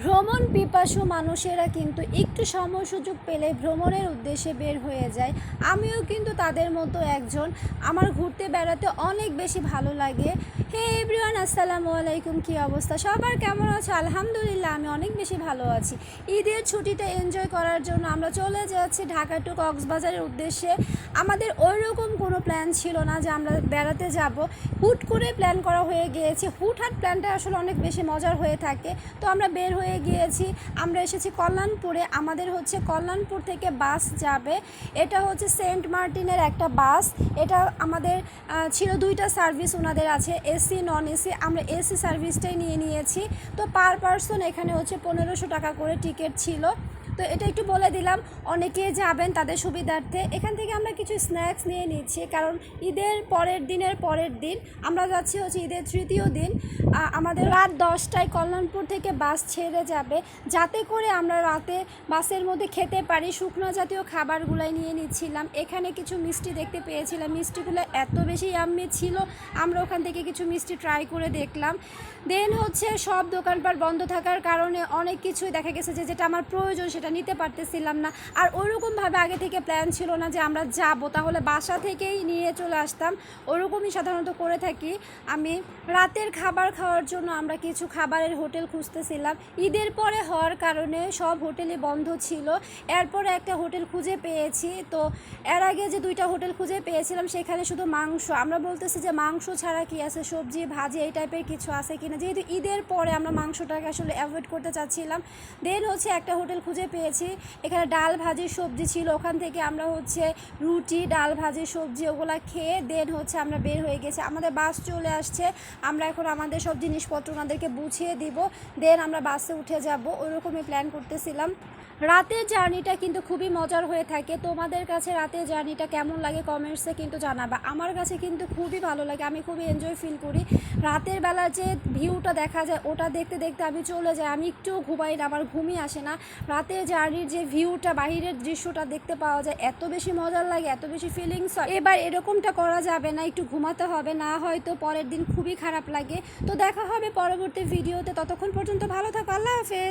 ভ্রমণ পিপাসু মানুষেরা কিন্তু একটু সময় সুযোগ পেলে ভ্রমণের উদ্দেশ্যে বের হয়ে যায়। আমিও কিন্তু তাদের মতো একজন। আমার ঘুরতে বেড়াতে অনেক বেশি ভালো লাগে। হে এভরিওয়ান, আসসালামু আলাইকুম, কী অবস্থা? সবার কেমন আছে? আলহামদুলিল্লাহ, আমি অনেক বেশি ভালো আছি। ঈদের ছুটিটা এনজয় করার জন্য আমরা চলে যাচ্ছি ঢাকা টু কক্সবাজারের উদ্দেশ্যে। আমাদের ওই রকম কোনো প্ল্যান ছিল না যে আমরা বেড়াতে যাব। হুট করে প্ল্যান করা হয়ে গিয়েছে। হুটহাট প্ল্যানটা আসলে অনেক বেশি মজার হয়ে থাকে। তো আমরা বের হয়ে গিয়েছি। আমরা এসেছি কল্যাণপুরে। আমাদের হচ্ছে কল্যাণপুর থেকে বাস যাবে। এটা হচ্ছে সেন্ট মার্টিনের একটা বাস। এটা আমাদের ছিল দুইটা সার্ভিস ওনাদের আছে, এসি, নন এসি। আমরা এসি সার্ভিসটাই নিয়ে নিয়েছি। তো পার পারসন এখানে হচ্ছে পনেরোশো টাকা করে টিকিট ছিল। তো এটা একটু বলে দিলাম অনেকে যাবেন তাদের সুবিধার্থে। এখান থেকে আমরা কিছু স্ন্যাক্স নিয়ে নিচ্ছি, কারণ ঈদের পরের দিনের পরের দিন, আমরা যাচ্ছি হচ্ছে ঈদের তৃতীয় দিন। আমাদের রাত দশটায় কল্যাণপুর থেকে বাস ছেড়ে যাবে, যাতে করে আমরা রাতে বাসের মধ্যে খেতে পারি। শুকনো জাতীয় খাবারগুলাই নিয়ে নিচ্ছিলাম। এখানে কিছু মিষ্টি দেখতে পেয়েছিলাম। মিষ্টিগুলো এত বেশি আম্মি ছিল, আমরা ওখান থেকে কিছু মিষ্টি ট্রাই করে দেখলাম। দেন হচ্ছে সব দোকানপাট বন্ধ থাকার কারণে অনেক কিছুই দেখা গেছে যে, যেটা আমার প্রয়োজন সেটা নিতে পারতেছিলাম না। আর ওরকমভাবে আগে থেকে প্ল্যান ছিল না যে আমরা যাব। তাহলে বাসা থেকেই নিয়ে চলে আসতাম। ওরকমই সাধারণত করে থাকি। আমি রাতের খাবার খাওয়ার জন্য আমরা কিছু খাবারের হোটেল খুঁজতেছিলাম। ঈদের পরে হওয়ার কারণে সব হোটেলই বন্ধ ছিল। এরপরে একটা হোটেল খুঁজে পেয়েছি। তো এর আগে যে দুইটা হোটেল খুঁজে পেয়েছিলাম, সেখানে শুধু মাংস। আমরা বলতেছি যে মাংস ছাড়া কি আছে? সবজি, ভাজি এই টাইপের কিছু আছে কিনা? যেহেতু ঈদের পরে আমরা মাংসটাকে আসলে অ্যাভয়েড করতে চাচ্ছিলাম। দেন হচ্ছে একটা হোটেল খুঁজে পেয়েছি। এখানে ডাল ভাজি সবজি ছিল, ওখান থেকে আমরা হচ্ছে রুটি, ডাল ভাজি সবজি ওগুলো খেয়ে দেন হচ্ছে আমরা বের হয়ে গেছি। আমাদের বাস চলে আসছে, আমরা এখন আমাদের সব জিনিসপত্র ওনাদেরকে বুঝিয়ে দিব, দেন আমরা বাসে উঠে যাব। ওইরকমই প্ল্যান করতেছিলাম। রাতের জার্নিটা কিন্তু খুবই মজার হয়ে থাকে। তোমাদের কাছে রাতের জার্নিটা কেমন লাগে কমেন্টসে কিন্তু জানাবা। আমার কাছে কিন্তু খুবই ভালো লাগে, আমি খুবই এনজয় ফিল করি। রাতের বেলা যে ভিউটা দেখা যায়, ওটা দেখতে দেখতে আমি চলে যাই। আমি একটু ঘুমাই না, আমার ঘুমই আসে না। রাতের জার্নির যে ভিউটা, বাহিরের দৃশ্যটা দেখতে পাওয়া যায়, এত বেশি মজার লাগে, এত বেশি ফিলিংস হয়। এবার এরকমটা করা যাবে না, একটু ঘুমাতে হবে, না হয়তো পরের দিন খুবই খারাপ লাগে। তো দেখা হবে পরবর্তী ভিডিওতে ততক্ষণ পর্যন্ত ভালো থাকো, আল্লাহ হাফেজ।